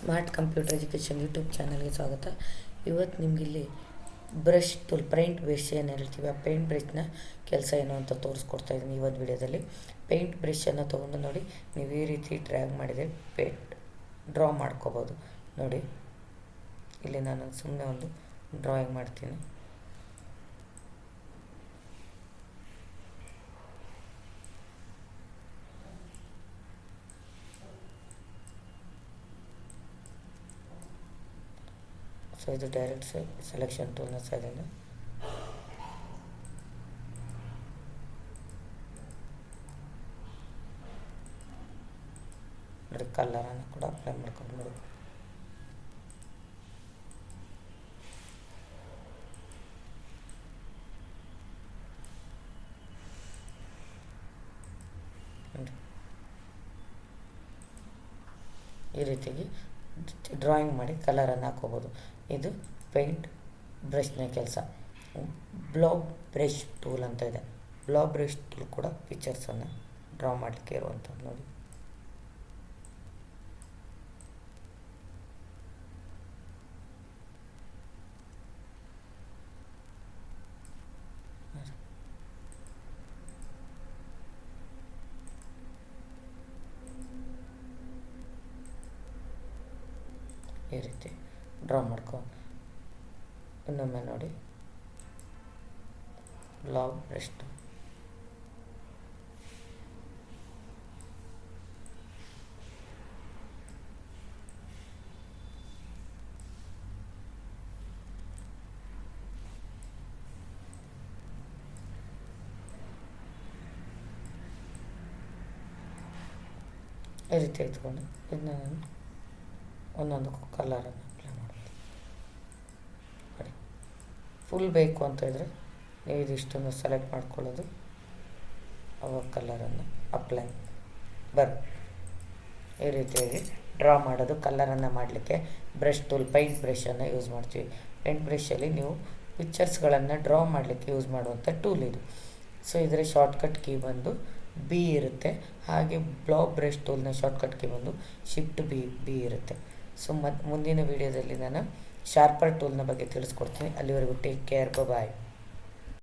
Smart computer education YouTube ಚಾನಲ್ಗೆ ಸ್ವಾಗತ. ಇವತ್ತು ನಿಮಗಿಲ್ಲಿ ಬ್ರಷ್, ತುಲ್ ಪೇಂಟ್ ಬ್ರಷ್ ಏನು ಹೇಳ್ತೀವಿ, ಆ ಪೇಂಟ್ ಬ್ರಷ್ನ ಕೆಲಸ ಏನು ಅಂತ ತೋರಿಸ್ಕೊಡ್ತಾ ಇದ್ದೀನಿ ಇವತ್ತು ವಿಡಿಯೋದಲ್ಲಿ. ಪೇಂಟ್ ಬ್ರಷನ್ನು ತೊಗೊಂಡು ನೋಡಿ, ನೀವು ಈ ರೀತಿ ಡ್ರ್ಯಾಗ್ ಮಾಡಿದರೆ ಪೇಂಟ್ ಡ್ರಾ ಮಾಡ್ಕೋಬೋದು. ನೋಡಿ, ಇಲ್ಲಿ ನಾನು ಸುಮ್ಮನೆ ಒಂದು ಡ್ರಾಯಿಂಗ್ ಮಾಡ್ತೀನಿ. ಸೊ ಇದು ಡೈರೆಕ್ಟ್ ಸೆಲೆಕ್ಷನ್ ಟೂಲ್ನ ಸೈಡಿಂದ ನೋಡಿ ಕಲ್ಲರನ್ನು ಕೂಡ ಅಪ್ಲೈ ಮಾಡ್ಕೊಂಡು ಈ ರೀತಿಯಾಗಿ ಡ್ರಾಯಿಂಗ್ ಮಾಡಿ ಕಲರನ್ನು ಹಾಕೋಬೋದು ಇದು ಪೇಂಟ್ ಬ್ರಷ್ನ ಕೆಲಸ. ಬ್ಲಾಬ್ ಬ್ರಷ್ ಟೂಲ್ ಅಂತ ಇದೆ. ಬ್ಲಾಬ್ ಬ್ರಷ್ ಟೂಲ್ ಕೂಡ ಪಿಕ್ಚರ್ಸನ್ನು ಡ್ರಾ ಮಾಡಲಿಕ್ಕೆ ಇರುವಂಥದ್ದು ನೋಡಿ. ಈ ರೀತಿ ಡ್ರಾ ಮಾಡ್ಕೊ ಇನ್ನೊಮ್ಮೆ ನೋಡಿ ಬ್ಲಾಗ್ ಬ್ರಷ್ಟ್ ಈ ರೀತಿ ಇಟ್ಕೊಂಡು ಇದನ್ನ ನಾನು ಒಂದೊಂದಕ್ಕೂ ಕಲರನ್ನು ಅಪ್ಲೈ ಮಾಡೋದು ನೋಡಿ. ಫುಲ್ ಬೇಕು ಅಂತ ಇದ್ದರೆ ನೀವು ಇದಿಷ್ಟನ್ನು ಸೆಲೆಕ್ಟ್ ಮಾಡ್ಕೊಳ್ಳೋದು. ಅವಾಗ ಕಲರನ್ನು ಅಪ್ಲೈ ಬರ್, ಈ ರೀತಿಯಾಗಿ ಡ್ರಾ ಮಾಡೋದು. ಕಲರನ್ನು ಮಾಡಲಿಕ್ಕೆ ಬ್ರಷ್ ಟೂಲ್ ಪೈಂಟ್ ಬ್ರಷನ್ನು ಯೂಸ್ ಮಾಡ್ತೀವಿ. ಪೈಂಟ್ ಬ್ರಷಲ್ಲಿ ನೀವು ಪಿಕ್ಚರ್ಸ್ಗಳನ್ನು ಡ್ರಾ ಮಾಡಲಿಕ್ಕೆ ಯೂಸ್ ಮಾಡುವಂಥ ಟೂಲ್ ಇದು. ಸೊ ಇದರ ಶಾರ್ಟ್ಕಟ್ ಕೀ ಬಂದು ಬಿ ಇರುತ್ತೆ. ಹಾಗೆ ಬ್ಲಾಕ್ ಬ್ರಷ್ ಟೂಲ್ನ ಶಾರ್ಟ್ಕಟ್ ಕೀ ಬಂದು ಶಿಫ್ಟ್ ಬಿ ಬಿ ಇರುತ್ತೆ. ಸೊ ಮುಂದಿನ ವೀಡಿಯೋದಲ್ಲಿ ನಾನು ಶಾರ್ಪರ್ ಟೂಲ್ನ ಬಗ್ಗೆ ತಿಳಿಸ್ಕೊಡ್ತೀನಿ. ಅಲ್ಲಿವರೆಗೂ ಟೇಕ್ ಕೇರ್ ಬಾಯ್